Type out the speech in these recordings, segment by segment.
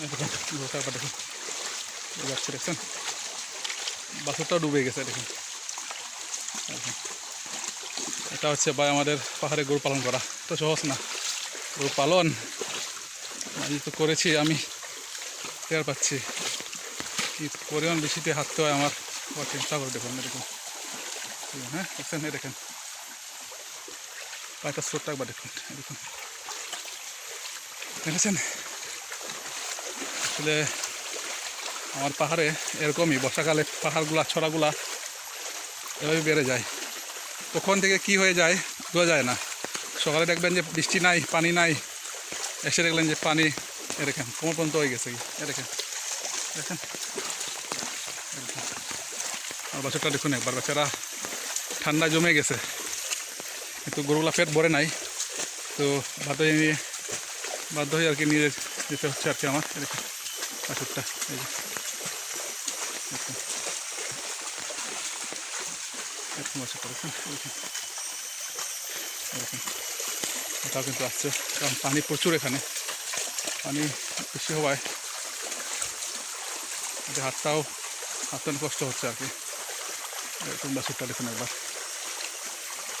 দেখুন লোটাটা দেখুন এই যাচ্ছে দেখছেন বাছুরটাও ডুবে গেছে দেখুন। দেখুন। এটা হচ্ছে ভাই আমাদের পাহাড়ে গরু পালন করা। তো সহজ না গরু পালন। আমি তো করেছি আমি টের পাচ্ছি। কি পরিমাণ বেশিতে হাঁটতে হয় আমার চিন্তা করে দেখুন দেখুন দেখুন, হ্যাঁ দেখছেন দেখেন। পায়েটা স্রোতটা একবার দেখুন দেখুন। দেখেছেন? আসলে আমার পাহাড়ে এরকমই বর্ষাকালে পাহাড়গুলা, ছড়াগুলা এভাবে বেড়ে যায়। কখন থেকে কি হয়ে যায় বোঝা যায় না। সকালে দেখবেন যে বৃষ্টি নাই, পানি নাই, এসে দেখলেন যে পানি, এ দেখেন কোমর পর্যন্ত হয়ে গেছে কি, এ দেখেন। আর বাছরটা দেখুন একবার, বাচ্চারা ঠান্ডা জমে গেছে। কিন্তু গরুগুলা পেট ভরে নাই, তো বাধ্য নিয়ে, বাধ্য হয়ে আর কি নিয়ে যেতে হচ্ছে আর কি আমার, এ বাছরটা এই যে। এরকম দেখুন এই দেখুন এরকম। এটাও কিন্তু আসছে, কারণ পানি প্রচুর এখানে। পানি বেশি হওয়ায় হাতটাও হাতটা কষ্ট হচ্ছে আর কি। এরকম বাছুরটা দেখুন একবার।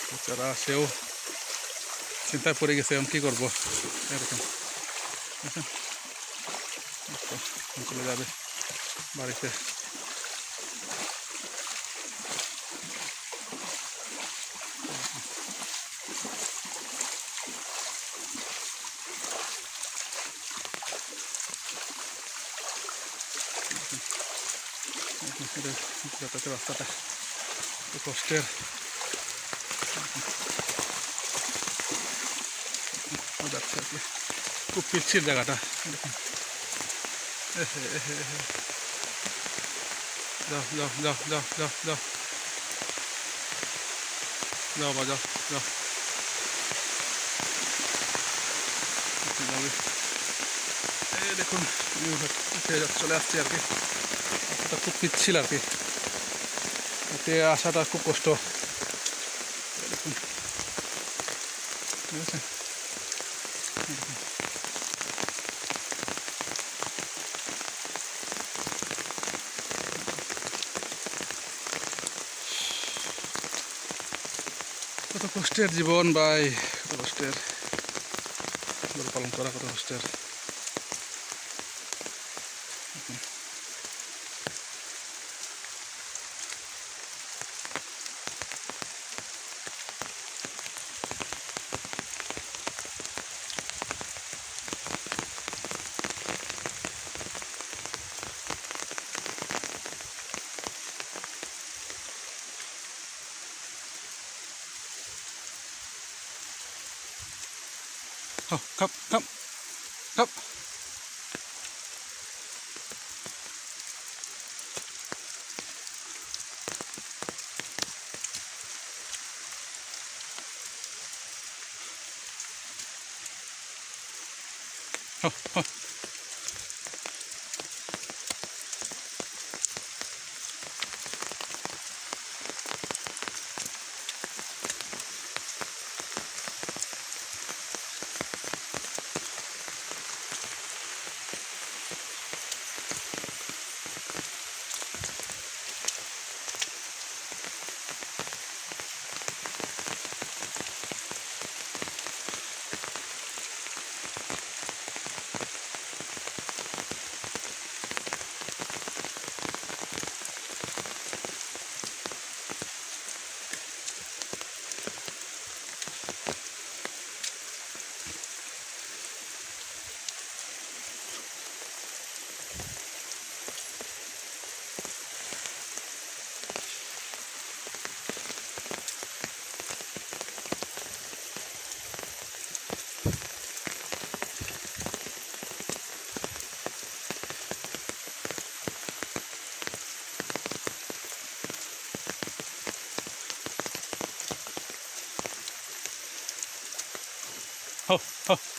বেচারা সেও চিন্তায় পড়ে গেছে, এখন কী করব? এরকম। দেখেন এই তো, এখন চলে যাবে বাড়িতে এটা যাতায়াতের রাস্তাটা একটু কষ্টের ও যাচ্ছে আর কি খুব পিচ্ছির জায়গাটা দেখুন এহে, এহে, এহে। যাও যাও যাও যাও যাও যাও যাও বা যাও এই দেখুন চলে আসছি আর কি রাস্তাটা খুব পিচ্ছিল আর কি এতে আসাটা খুব কষ্ট দেখুন ঠিক আছে কত কষ্টের জীবন ভাই কত কষ্টের। পালন করা কত কষ্টের। ครับครับครับครับ ほっほっ